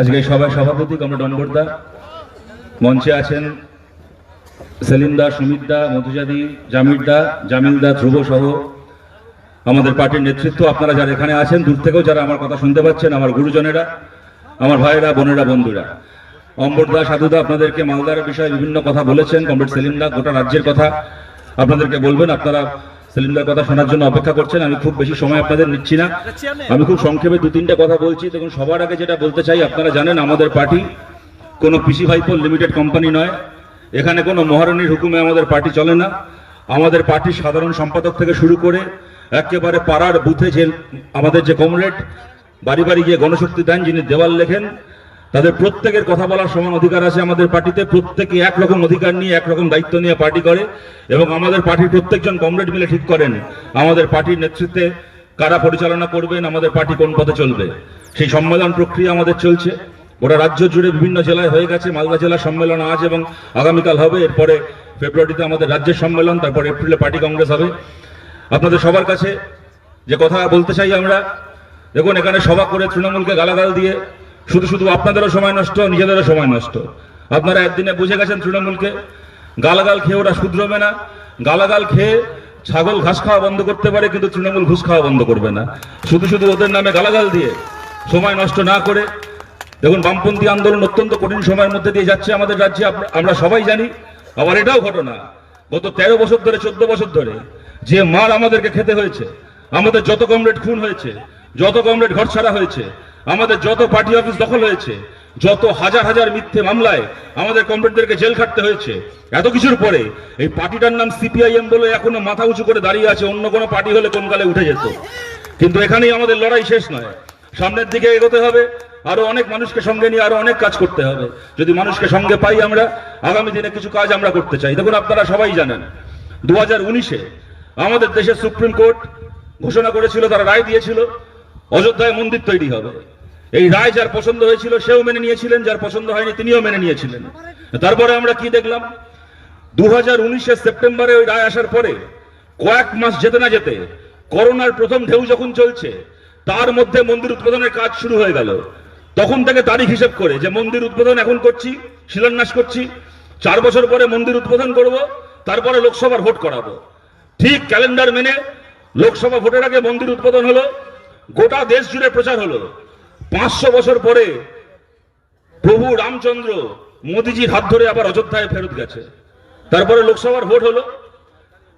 আজকে সভায় সভাপতি কমরেড অম্বরদা মঞ্চে আছেন সেলিম দা, সুমিত দা, মধুজাদি, জামির দা, জামিল দা, ধ্রুব সহ আমাদের পার্টির নেতৃত্ব। আপনারা যারা এখানে আছেন, দূর থেকেও যারা আমার কথা শুনতে পাচ্ছেন, আমার গুরুজনেরা, আমার ভাইয়েরা, বোনেরা, বন্ধুরা। অম্বরদা সাধুদা আপনাদেরকে মালদার বিষয়ে বিভিন্ন কথা বলেছেন। কমরেড সেলিম দা, গোটা রাজ্যের কথা আপনাদেরকে বলবেন। আপনারা সেলিমদার কথা শোনার জন্য অপেক্ষা করছেন, আমি খুব বেশি সময় আপনাদের নিচ্ছি না। আমি খুব সংক্ষেপে দু তিনটে কথা বলছি। দেখুন, সবার আগে যেটা বলতে চাই, আপনারা জানেন আমাদের পার্টি কোনো পিসি ভাইপো লিমিটেড কোম্পানি নয়। এখানে কোনো মহারানীর হুকুমে আমাদের পার্টি চলে না। আমাদের পার্টির সাধারণ সম্পাদক থেকে শুরু করে একেবারে পাড়ার বুথে যে আমাদের যে কমরেড, বাড়ি বাড়ি গিয়ে গণশক্তি দেন যিনি দেওয়াল লেখেন তাদের প্রত্যেকের কথা বলার সমান অধিকার আছে আমাদের পার্টিতে। প্রত্যেকে একরকম অধিকার নিয়ে, একরকম দায়িত্ব নিয়ে পার্টি করে এবং আমাদের পার্টির প্রত্যেকজন কমরেড মিলে ঠিক করেন। আমাদের পার্টির নেতৃত্বে কারা পরিচালনা করবেন, আমাদের পার্টি কোন পথে চলবে? সেই সম্মেলন প্রক্রিয়া আমাদের চলছে। গোটা রাজ্য জুড়ে বিভিন্ন জেলায় হয়ে গেছে। মালদা জেলার সম্মেলন আজ এবং আগামীকাল হবে। এরপরে ফেব্রুয়ারিতে আমাদের রাজ্যের সম্মেলন, তারপর এপ্রিলে পার্টি কংগ্রেস হবে। আপনাদের সবার কাছে যে কথা বলতে চাই আমরা, দেখুন, এখানে সভা করে তৃণমূলকে গালাগাল দিয়ে শুধু শুধু আপনাদেরও সময় নষ্ট, নিজেদেরও সময় নষ্ট। আপনারা একদিনে বুঝে গেছেন তৃণমূলকে? গালাগাল খেয়ে ওরা শুধরবে না। গালাগাল খেয়ে ছাগল ঘাস খাওয়া বন্ধ করতে পারে, কিন্তু তৃণমূল ঘুষ খাওয়া বন্ধ করবে না। শুধু শুধু ওদের নামে গালাগাল দিয়ে সময় নষ্ট না করে। দেখুন, বামপন্থী আন্দোলন অত্যন্ত কঠিন সময়ের মধ্যে দিয়ে যাচ্ছে আমাদের রাজ্যে। আমরা সবাই জানি, আবার এটাও ঘটনা। গত তেরো বছর ধরে, চোদ্দ বছর ধরে যে মার আমাদেরকে খেতে হয়েছে, আমাদের যত কমরেড খুন হয়েছে, যত কমরেড ঘর ছাড়া হয়েছে আমাদের যত পার্টি অফিস দখল হয়েছে, যত হাজার হাজার মিথ্যে মামলায় আমাদের কমরেডদেরকে জেল খাটতে হয়েছে, এত কিছুর পরে এই পার্টিটার নাম সিপিআইএম বলে এখনও মাথা উঁচু করে দাঁড়িয়ে আছে, অন্য কোনো পার্টি হলে কোন কালে উঠে যেত। কিন্তু এখানেই আমাদের লড়াই শেষ নয়। সামনের দিকে এগোতে হবে, আরও অনেক মানুষকে সঙ্গে নিয়ে আরও অনেক কাজ করতে হবে। যদি মানুষকে সঙ্গে পাই আমরা, আগামী দিনে কিছু কাজ আমরা করতে চাই। দেখুন, আপনারা সবাই জানেন দু হাজার উনিশে আমাদের দেশের সুপ্রিম কোর্ট ঘোষণা করেছিল, তারা রায় দিয়েছিল, অযোধ্যায় মন্দির তৈরি হবে। এই রায় যার পছন্দ হয়েছিল, সেও মেনে নিয়েছিলেন, যার পছন্দ হয়নি তিনিও মেনে নিয়েছিলেন। তারপরে আমরা কি দেখলাম? দু হাজার সেপ্টেম্বরে ওই রায় আসার পরে কয়েক মাস যেতে না যেতে করোনার প্রথম ঢেউ যখন চলছে, তার মধ্যে মন্দির উদ্বোধনের কাজ শুরু হয়ে গেল। তখন থেকে তারিখ হিসেব করে যে মন্দির উদ্বোধন এখন করছি, শিলান্যাস করছি, চার বছর পরে মন্দির উদ্বোধন করব, তারপরে লোকসভার ভোট করাবো। ঠিক ক্যালেন্ডার মেনে লোকসভা ভোটের আগে মন্দির উদ্বোধন হলো, গোটা দেশ জুড়ে প্রচার হলো। পাঁচশো বছর পরে প্রভু রামচন্দ্র মোদিজির হাত ধরে আবার অযোধ্যায় ফেরত গেছে। তারপরে লোকসভার ভোট হলো।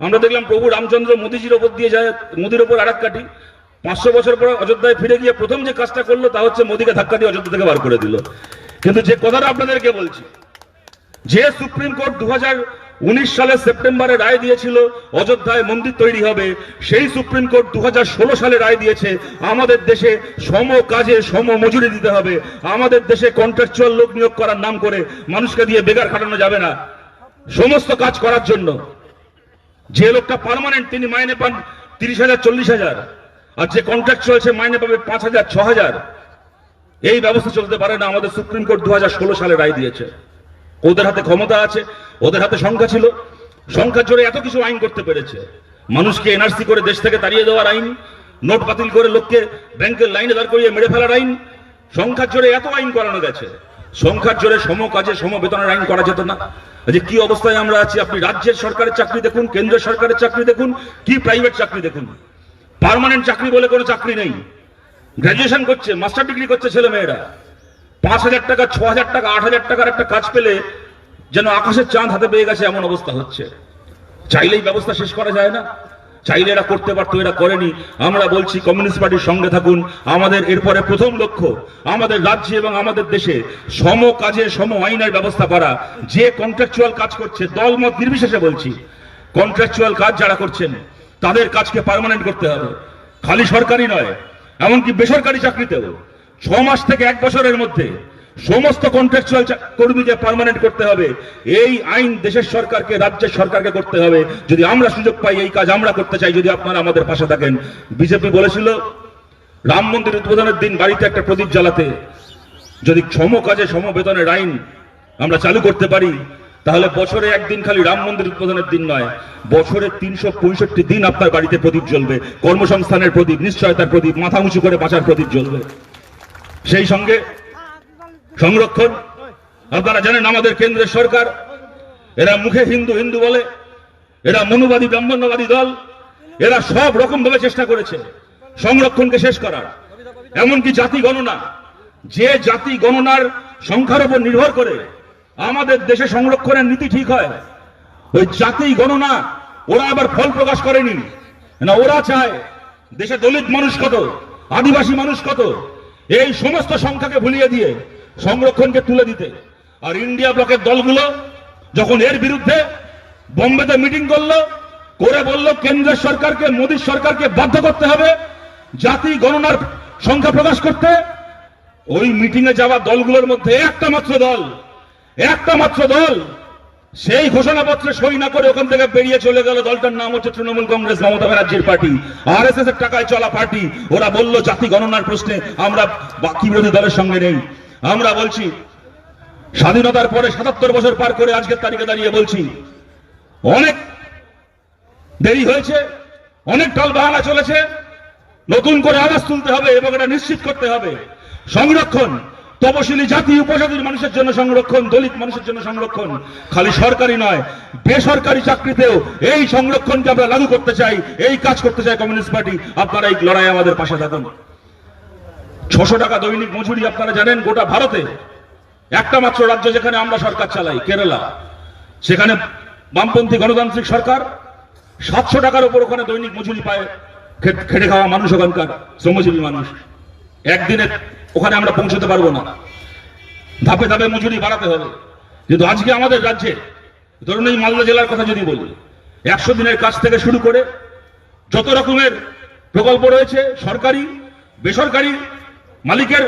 আমরা দেখলাম প্রভু রামচন্দ্র মোদিজির ওপর দিয়ে যায়, মোদির ওপর আরাক কাটি পাঁচশো বছর পর অযোধ্যায় ফিরে গিয়ে প্রথম যে কাজটা করল তা হচ্ছে মোদিকে ধাক্কা দিয়ে অযোধ্যা থেকে বার করে দিল। কিন্তু যে কথাটা আপনাদেরকে বলছি, যে সুপ্রিম কোর্ট দু হাজার উনিশ সালের সেপ্টেম্বরে রায় দিয়েছিল, অযোধ্যায় মন্দির তৈরি হবে। সেই সুপ্রিম কোর্ট দু সালে রায় দিয়েছে, আমাদের দেশে সম কাজে সম মজুরি দিতে হবে। আমাদের দেশে কন্ট্রাকচুয়াল লোক নিয়োগ করার নাম করে মানুষকে দিয়ে বেকার খাটানো যাবে না। সমস্ত কাজ করার জন্য। যে লোকটা পারমানেন্ট তিনি মাইনে পান তিরিশ হাজার, চল্লিশ হাজার। আর যে কন্ট্রাকচুয়াল সে মাইনে পাবে পাঁচ হাজার, ছ হাজার। এই ব্যবস্থা চলতে পারে না, আমাদের সুপ্রিম কোর্ট দু হাজার ষোলো সালে রায় দিয়েছে। ওদের হাতে ক্ষমতা আছে, ওদের হাতে সংখ্যা ছিল। সংখ্যার জোরে এত কিছু আইন করতে পেরেছে। মানুষকে এনআরসি করে দেশ থেকে তাড়িয়ে দেওয়ার আইন, নোট বাতিল করে লোককে ব্যাংকের লাইনে দাঁড় করিয়ে মেরে ফেলার আইন সংখ্যার জোরে এত আইন করানো গেছে। সংখ্যার জোরে সম কাজে সম বেতনের আইন করা যেত না। যে কি অবস্থায় আমরা আছি, আপনি রাজ্যের সরকারের চাকরি দেখুন, কেন্দ্রের সরকারের চাকরি দেখুন, কি প্রাইভেট চাকরি দেখুন? পার্মানেন্ট চাকরি বলে কোনো চাকরি নেই। গ্রাজুয়েশন করছে মাস্টার ডিগ্রি করছে ছেলে মেয়েরা পাঁচ হাজার টাকা, ছ হাজার টাকা, আট হাজার টাকার একটা কাজ পেলে যেন আকাশের চাঁদ হাতে পেয়ে গেছে এমন অবস্থা হচ্ছে। চাইলেই ব্যবস্থা শেষ করা যায় না। চাইলে এরা করতে পারতো, এরা করেনি। আমরা বলছি কমিউনিস্ট পার্টির সঙ্গে থাকুন। আমাদের এরপরে প্রথম লক্ষ্য, আমাদের রাজ্যে এবং আমাদের দেশে সম কাজে, সম আইনের ব্যবস্থা করা। যে কন্ট্রাকচুয়াল কাজ করছে, দলমত নির্বিশেষে বলছি কন্ট্রাকচুয়াল কাজ যারা করছেন, তাদের কাজকে পার্মানেন্ট করতে হবে। খালি সরকারি নয়, এমনকি বেসরকারি চাকরিতেও। ছ মাস থেকে এক বছরের মধ্যে সমস্ত কন্ট্রাকচুয়াল কর্মীকে পার্মানেন্ট করতে হবে। এই আইন দেশের সরকারকে, রাজ্যের সরকারকে করতে হবে। যদি আমরা সুযোগ পাই, এই কাজ আমরা করতে চাই, যদি আপনারা আমাদের পাশে থাকেন। বিজেপি বলেছিল, রাম মন্দির উদ্বোধনের দিন বাড়িতে একটা প্রদীপ জ্বালাতে, যদি সম কাজে সম বেতনের আইন আমরা চালু করতে পারি, তাহলে বছরে একদিন খালি রাম মন্দির উদ্বোধনের দিন নয়, বছরে তিনশো পঁয়ষট্টি দিন আপনার বাড়িতে প্রদীপ জ্বলবে। কর্মসংস্থানের প্রদীপ, নিশ্চয়তার প্রদীপ, মাথা উঁচু করে বাঁচার প্রদীপ জ্বলবে। সেই সঙ্গে সংরক্ষণ। আপনারা জানেন আমাদের কেন্দ্রের সরকার, এরা মুখে হিন্দু হিন্দু বলে। এরা মনুবাদী, ব্রাহ্মণ্যবাদী দল। এরা সব রকম ভাবে চেষ্টা করেছে সংরক্ষণকে শেষ করার। এমনকি জাতি গণনা, যে জাতি গণনার সংখ্যার উপর নির্ভর করে আমাদের দেশে সংরক্ষণের নীতি ঠিক হয়। ওই জাতি গণনা, ওরা আবার ফল প্রকাশ করেনি। না, ওরা চায় দেশে দলিত মানুষ কত, আদিবাসী মানুষ কত এই সমস্ত সংখ্যাকে ভুলিয়ে দিয়ে সংরক্ষণকে তুলে দিতে। আর ইন্ডিয়া ব্লকের দলগুলো যখন এর বিরুদ্ধে বোম্বেতে মিটিং করল, করে বলল, কেন্দ্রের সরকারকে মোদী সরকারকে বাধ্য করতে হবে জাতি গণনার সংখ্যা প্রকাশ করতে, ওই মিটিং এ যাওয়া দলগুলোর মধ্যে একটা মাত্র দল, একটা মাত্র দল সেই ঘোষণাপত্রে সই না করে ওখান থেকে বেরিয়ে চলে গেল দলটার নাম হচ্ছে তৃণমূল কংগ্রেস, মমতা ব্যানার্জির পার্টি। আর এস এর টাকায় চলা পার্টি। ওরা বলল, জাতি গণনার প্রশ্নে আমরা বাকি বিরোধী দলের সঙ্গে নেই। আমরা বলছি, স্বাধীনতার পরে সাতাত্তর বছর পার করে আজকের তারিখে দাঁড়িয়ে বলছি, অনেক দেরি হয়েছে, অনেক টল বাহানা চলেছে, নতুন করে আওয়াজ তুলতে হবে এবং এটা নিশ্চিত করতে হবে। সংরক্ষণ তপশিলি জাতি উপজাতির মানুষের জন্য সংরক্ষণ, দলিত মানুষের জন্য সংরক্ষণ। খালি সরকারি নয়, বেসরকারি চাকরিতেও এই সংরক্ষণকে আমরা লাগু করতে চাই, এই কাজ করতে চাই কমিউনিস্ট পার্টি। আপনারা এই লড়াই আমাদের পাশে থাকুন। ছশো টাকা দৈনিক মজুরি, আপনারা জানেন গোটা ভারতে। একটা মাত্র রাজ্য যেখানে আমরা সরকার চালাই, কেরালা। সেখানে বামপন্থী গণতান্ত্রিক সরকার। সাতশো টাকার উপর ওখানে দৈনিক মজুরি পায় খেটে খাওয়া মানুষ ওখানকার, শ্রমজীবী মানুষ। একদিনে ওখানে আমরা পৌঁছতে পারব না। ধাপে ধাপে মজুরি বাড়াতে হবে। কিন্তু আজকে আমাদের রাজ্যে, ধরুন এই মালদা জেলার কথা যদি বলি, একশো দিনের কাজ থেকে শুরু করে যত রকমের প্রকল্প রয়েছে, সরকারি, বেসরকারি মালিকের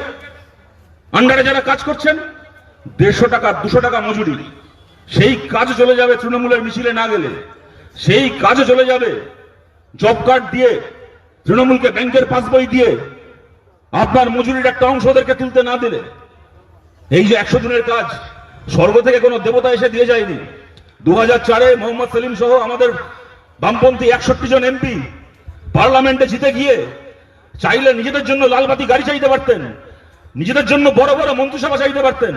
আন্ডারে যারা কাজ করছেন, দেড়শো টাকা, দুশো টাকা মজুরি, সেই কাজ চলে যাবে তৃণমূলের মিছিলে না গেলে। সেই কাজে চলে যাবে জব কার্ড দিয়ে, তৃণমূলকে ব্যাংকের পাসবই দিয়ে আপনার মজুরির একটা অংশ ওদেরকে তুলতে না দিলে, এই যে একশো দিনের কাজ, স্বর্গ থেকে কোনো দেবতা এসে দিয়ে যায়নি। দু হাজার চারে মোহাম্মদ সেলিম সহ আমাদের বামপন্থী একষট্টি জন এমপি পার্লামেন্টে জিতে গিয়ে চাইলে নিজেদের জন্য লালবাতি গাড়ি চাইতে পারতেন, নিজেদের জন্য বড় বড় মন্ত্রিসভা চাইতে পারতেন।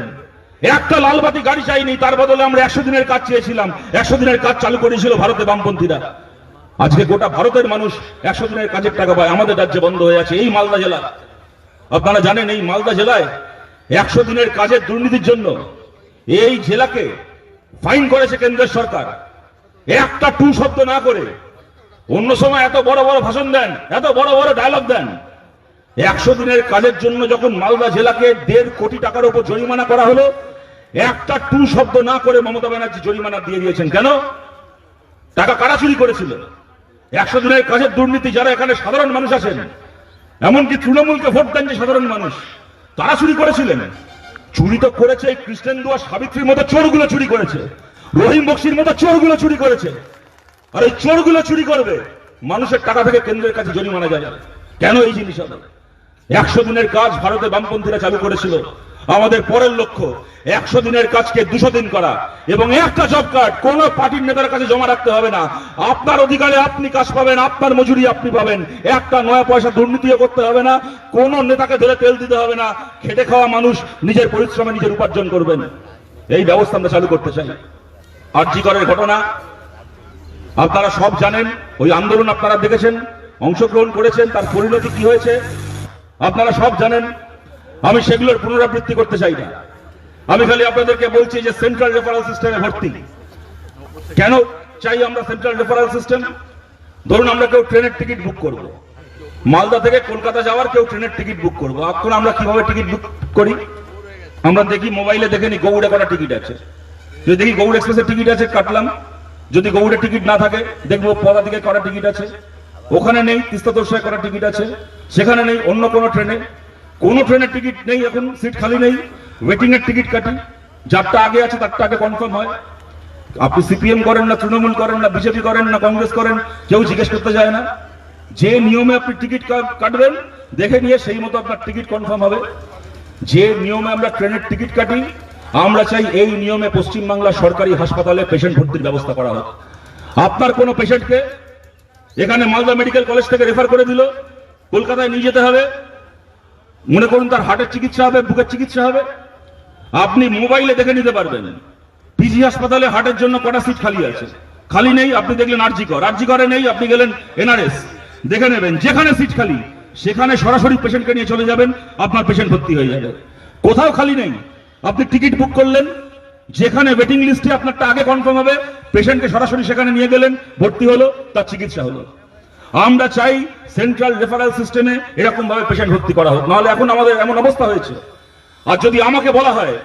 একটা লালবাতি গাড়ি চাইনি, তার বদলে আমরা একশো দিনের কাজ চেয়েছিলাম, একশো দিনের কাজ চালু করেছিল ভারতে বামপন্থীরা। আজকে গোটা ভারতের মানুষ একশো দিনের কাজের টাকা পায়, আমাদের রাজ্যে বন্ধ হয়ে আছে, এই মালদা জেলা। আপনারা জানেন এই মালদা জেলায় একশো দিনের কাজের দুর্নীতির জন্য এই জেলাকে ফাইন করেছে কেন্দ্রের সরকার। একটা টু শব্দ না করে অন্য সময় এত বড় বড় ভাষণ দেন, এত বড় বড় ডায়লগ দেন। একশো দিনের কাজের জন্য যখন মালদা জেলাকে দেড় কোটি টাকার উপর জরিমানা করা হলো, একটা টু শব্দ না করে মমতা ব্যানার্জি জরিমানা দিয়ে দিয়েছেন কেন? টাকা কারা চুরি করেছিল? একশো দিনের কাজের দুর্নীতি, যারা এখানে সাধারণ মানুষ আছেন এমনকি তৃণমূলকে ভোট দেন যে সাধারণ মানুষ। তারা চুরি করেছিলেন। চুরি তো করেছে খ্রিস্টান দুয়া সাবিত্রীর মতো চোরগুলো চুরি করেছে। রহিম বক্সির মতো চোরগুলো চুরি করেছে। আর এই চোরগুলো চুরি করবে, মানুষের টাকা থেকে কেন্দ্রের কাছে জরিমানা যায়। কেন এই জিনিস হবে? একশো দিনের কাজ ভারতে বামপন্থীরা চালু করেছিল। আমাদের পরের লক্ষ্য, একশো দিনের কাজকে দুশো দিন করা। এবং একটা জব কার্ড কোন পার্টির নেতার কাছে জমা রাখতে হবে না। আপনার অধিকারে আপনি কাজ পাবেন, আপনার মজুরি আপনি পাবেন। একটা নয়া পয়সা দুর্নীতিও করতে হবে না, কোন নেতাকে ধরে তেল দিতে হবে না। খেটে খাওয়া মানুষ নিজের পরিশ্রমে নিজের উপার্জন করবেন। এই ব্যবস্থা আমরা চালু করতে চাই। আরজি করের ঘটনা, আপনারা সব জানেন, ওই আন্দোলন আপনারা দেখেছেন, অংশগ্রহণ করেছেন, তার পরিণতি কি হয়েছে? আপনারা সব জানেন আমি সেগুলোর পুনরাবৃত্তি করতে চাই না। আমি খালি আপনাদেরকে বলছি যে সেন্ট্রাল রেফারেল সিস্টেমে ভর্তি। কেন চাই আমরা সেন্ট্রাল রেফারেল সিস্টেম ধরুন আমরা কেউ ট্রেনের টিকিট বুক করব। মালদা থেকে কলকাতা যাওয়ার কেউ ট্রেনের টিকিট বুক করব। এখন আমরা কীভাবে টিকিট বুক করি? আমরা দেখি মোবাইলে দেখে নি গৌড়ে কটা টিকিট আছে। যদি দেখি গৌড় এক্সপ্রেসের টিকিট আছে, কাটলাম। যদি গৌড়ে টিকিট না থাকে, দেখব পদা থেকে কটা টিকিট আছে। ওখানে নেই তিস্তা তোরসায় কটা টিকিট আছে। সেখানে নেই অন্য কোনো ট্রেনে। কোনো ট্রেনের টিকিট নেই এখন, সিট খালি নেই ওয়েটিং এর টিকিট কাটি। যারটা আগে আছে, তারটা আগে কনফার্ম হয়। আপনি সিপিএম করেন না, তৃণমূল করেন না বিজেপি করেন না কংগ্রেস করেন, কেউ জিজ্ঞেস করতে যায় না। যে নিয়মে আপনি টিকিট কাটবেন, দেখে নিয়ে সেই মতো আপনার টিকিট কনফার্ম হবে। যে নিয়মে আমরা ট্রেনের টিকিট কাটি, আমরা চাই এই নিয়মে পশ্চিমবাংলা সরকারি হাসপাতালে পেশেন্ট ভর্তির ব্যবস্থা করা হোক। আপনার কোনো পেশেন্টকে এখানে মালদা মেডিকেল কলেজ থেকে রেফার করে দিল, কলকাতায় নিয়ে যেতে হবে। মনে করুন তার হার্টের চিকিৎসা হবে, বুকের চিকিৎসা হবে। আপনি মোবাইলে দেখে নিতে পারবেন। পিজি হাসপাতালে হার্টের জন্য কটা সিট খালি আছে? খালি নেই, আপনি দেখলেন আরজিকর আরজিকরে নেই, আপনি গেলেন এনআরএস দেখে নেবেন, যেখানে সিট খালি, সেখানে সরাসরি পেশেন্টকে নিয়ে চলে যাবেন, আপনার পেশেন্ট ভর্তি হয়ে যাবে। কোথাও খালি নেই। আপনি টিকিট বুক করলেন, যেখানে ওয়েটিং লিস্টে আপনারটা আগে কনফার্ম হবে পেশেন্টকে সরাসরি সেখানে নিয়ে গেলেন, ভর্তি হলো, তার চিকিৎসা হলো। আমরা চাই সেন্ট্রাল রেফারেল সিস্টেমে এরকম ভাবে পেশেন্ট ভর্তি করা হোক। নাহলে এখন আমাদের এমন অবস্থা হয়েছে। আর যদি আমাকে বলা হয়,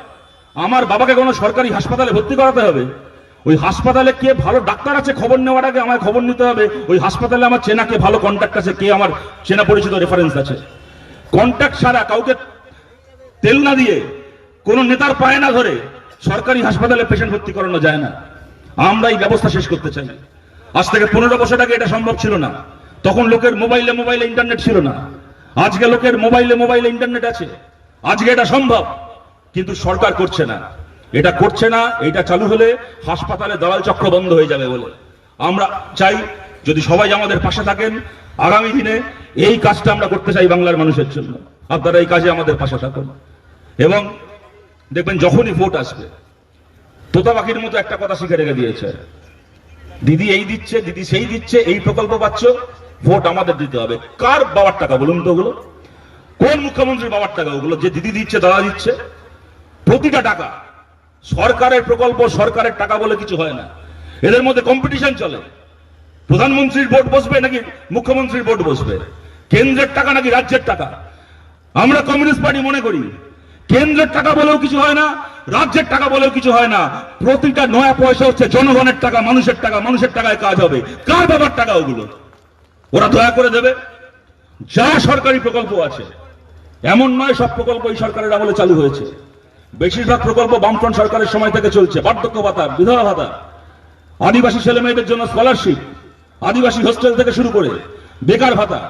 আমার বাবাকে কোনো সরকারি হাসপাতালে ভর্তি করাতে হবে, ওই হাসপাতালে কে ভালো ডাক্তার আছে খবর নেওয়ার আগে আমায় খবর নিতে হবে, ওই হাসপাতালে আমার চেনা কে ভালো কন্ট্যাক্ট আছে, কে আমার চেনা পরিচিত রেফারেন্স আছে। কন্ট্যাক্ট ছাড়া কাউকে তেল না দিয়ে কোনো নেতার পায়ে না ধরে সরকারি হাসপাতালে পেশেন্ট ভর্তি করানো যায় না। আমরা এই ব্যবস্থা শেষ করতে চাই। আজ থেকে পনেরো বছর আগে এটা সম্ভব ছিল না। তখন লোকের মোবাইলে মোবাইলে ইন্টারনেট ছিল না। আজকে লোকের মোবাইলে মোবাইলে ইন্টারনেট আছে। আজকে এটা সম্ভব, কিন্তু সরকার করছে না। এটা করছে না এটা চালু হলে হাসপাতালে দালাল চক্র বন্ধ হয়ে যাবে বলে। আমরা চাই, যদি সবাই আমাদের পাশে থাকেন, আগামী দিনে এই কাজটা আমরা করতে চাই বাংলার মানুষের জন্য। আপনারা এই কাজে আমাদের পাশে থাকুন। এবং দেখবেন যখনই ভোট আসবে তোতা পাখির মতো একটা কথা শিখে রেখে দিয়েছে। দিদি এই দিচ্ছে, দিদি সেই দিচ্ছে, এই প্রকল্প পাচ্ছ ভোট আমাদের দিতে হবে। কার বাবার টাকা বলুন তো ওগুলো? কোন মুখ্যমন্ত্রীর বাবার টাকা ওগুলো? যে দিদি দিচ্ছে, দাদা দিচ্ছে। প্রতিটা টাকা। সরকারের প্রকল্প, সরকারের টাকা বলে কিছু হয় না। এদের মধ্যে কম্পিটিশন চলে। প্রধানমন্ত্রীর ভোট বসবে নাকি মুখ্যমন্ত্রীর ভোট বসবে? কেন্দ্রের টাকা নাকি রাজ্যের টাকা? আমরা কমিউনিস্ট পার্টি মনে করি। কেন্দ্রের টাকা বলেও কিছু হয় না, রাজ্যের টাকা বলেও কিছু হয় না। প্রতিটা নয়া পয়সা হচ্ছে জনগণের টাকা, মানুষের টাকা, মানুষের টাকায় কাজ হবে। কার বাবার টাকা ওগুলো? ওরা দয়া করে দেবে। যা সরকারি প্রকল্প আছে, এমন নয় সব প্রকল্প এই সরকারের আমলে চালু হয়েছে। বেশিরভাগ প্রকল্প বামফ্রন্ট সরকারের সময় থেকে চলছে। বার্ধক্য ভাতা বিধবা ভাতা আদিবাসী ছেলে মেয়েদের জন্য স্কলারশিপ আদিবাসী হোস্টেল থেকে শুরু করে বেকার ভাতা।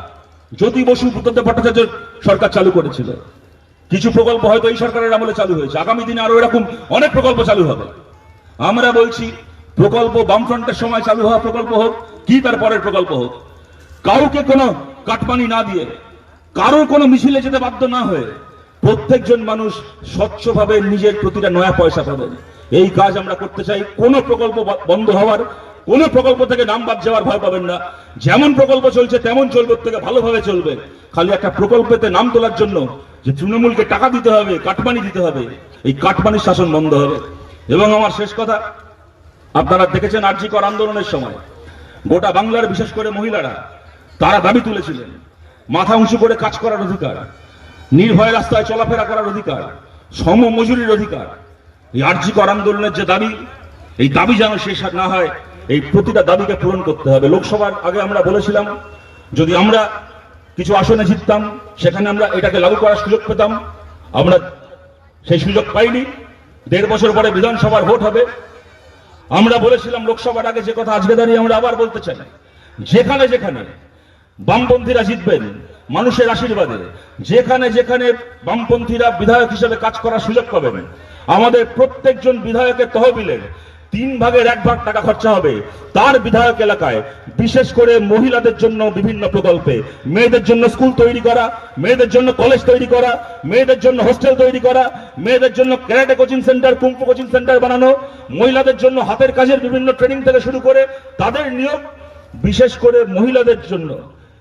জ্যোতি বসু বুদ্ধদেব ভট্টাচার্য সরকার চালু করেছিল। কিছু প্রকল্প হয়তো এই সরকারের আমলে চালু হয়েছে। আগামী দিনে আরও এরকম অনেক প্রকল্প চালু হবে। আমরা বলছি, প্রকল্প বামফ্রন্টের সময় চালু হওয়া প্রকল্প হোক, কি তার পরের প্রকল্প হোক কাউকে কোনো কাটমানি না দিয়ে, কারোর কোনো মিছিলে যেতে বাধ্য না হয়ে প্রত্যেকজন মানুষ স্বচ্ছভাবে নিজের প্রতিটা নয়া পয়সা পাবেন। এই কাজ আমরা করতে চাই। কোনো প্রকল্প বন্ধ হওয়ার, কোন প্রকল্প থেকে নাম বাদ যাওয়ার ভয় পাবেন না। যেমন প্রকল্প চলছে, তেমন চলবে থেকে ভালোভাবে চলবে। খালি একটা প্রকল্পেতে নাম তোলার জন্য যে তৃণমূলকে টাকা দিতে হবে, কাটমানি দিতে হবে, এই কাটমানির শাসন বন্ধ হবে। এবং আমার শেষ কথা, আপনারা দেখেছেন আর্জি কর আন্দোলনের সময়, গোটা বাংলার, বিশেষ করে মহিলারা তারা দাবি তুলেছিলেন। মাথা উঁচু করে কাজ করার অধিকার, নির্ভয় রাস্তায় চলাফেরা করার অধিকার, সম মজুরির অধিকার, এই আর্জি কর আন্দোলনের যে দাবি, এই দাবি যেন শেষ না হয়, এই প্রতিটা দাবিকে পূরণ করতে হবে। লোকসভার আগে আমরা বলেছিলাম, যদি আমরা কিছু আসনে জিততাম, সেখানে আমরা এটাকে লাগু করার সুযোগ পেতাম। আমরা সেই সুযোগ পাইনি। দেড় বছর পরে বিধানসভার ভোট হবে। আমরা বলেছিলাম, লোকসভার আগে যে কথা আজকে দাঁড়িয়ে আমরা আবার বলতে চাই। যেখানে যেখানে বামপন্থীরা জিতবেন, মানুষের আশীর্বাদে। যেখানে যেখানে বামপন্থীরা বিধায়ক হিসেবে কাজ করার সুযোগ পাবেন, আমাদের প্রত্যেকজন বিধায়কের তহবিলের তিন ভাগের এক ভাগ টাকা খরচা হবে। তার বিধায়ক এলাকায় বিশেষ করে মহিলাদের জন্য বিভিন্ন প্রকল্পে, মেয়েদের জন্য স্কুল তৈরি করা, মেয়েদের জন্য কলেজ তৈরি করা, মেয়েদের জন্য হোস্টেল তৈরি করা, মেয়েদের জন্য karate coaching centre, kung fu coaching centre বানানো, মহিলাদের জন্য হাতের কাজের বিভিন্ন ট্রেনিং থেকে শুরু করে তাদের নিয়োগ, বিশেষ করে মহিলাদের জন্য।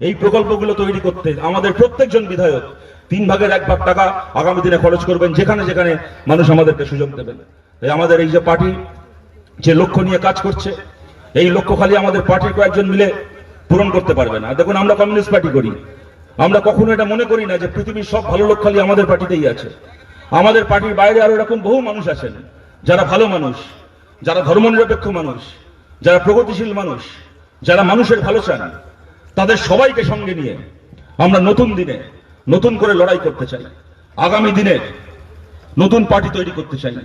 এই প্রকল্পগুলো তৈরি করতে আমাদের প্রত্যেকজন বিধায়ক তিন ভাগের এক ভাগ টাকা আগামী দিনে খরচ করবেন যেখানে যেখানে মানুষ আমাদেরকে সুযোগ দেবেন। তাই আমাদের এই যে পার্টি যে লক্ষ্য নিয়ে কাজ করছে, এই লক্ষ্য খালি আমাদের পার্টির কয়েকজন মিলে পূরণ করতে পারবে না। দেখুন, আমরা কমিউনিস্ট পার্টি করি। আমরা কখনো এটা মনে করি না যে পৃথিবীর সব ভালো লোক খালি আমাদের পার্টিতেই আছে। আমাদের পার্টির বাইরে আরও এরকম বহু মানুষ আছেন, যারা ভালো মানুষ, যারা ধর্মনিরপেক্ষ মানুষ, যারা প্রগতিশীল মানুষ, যারা মানুষের ভালো চান। তাদের সবাইকে সঙ্গে নিয়ে আমরা নতুন দিনে নতুন করে লড়াই করতে চাই। আগামী দিনে নতুন পার্টি তৈরি করতে চাই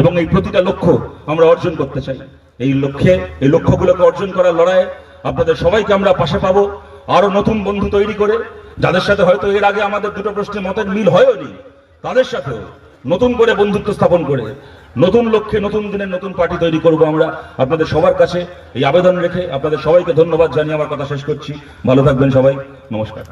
এবং এই প্রতিটা লক্ষ্য আমরা অর্জন করতে চাই। এই লক্ষ্যে, এই লক্ষ্যগুলোকে অর্জন করার লড়াইয়ে আপনাদের সবাইকে আমরা পাশে পাবো। আরও নতুন বন্ধু তৈরি করে, যাদের সাথে হয়তো এর আগে আমাদের দুটো প্রশ্নে মতের মিল হয়নি তাদের সাথেও নতুন করে বন্ধুত্ব স্থাপন করে নতুন লক্ষ্যে, নতুন দিনের নতুন পার্টি তৈরি করব আমরা। আপনাদের সবার কাছে এই আবেদন রেখে আপনাদের সবাইকে ধন্যবাদ জানিয়ে আমার কথা শেষ করছি। ভালো থাকবেন সবাই। নমস্কার।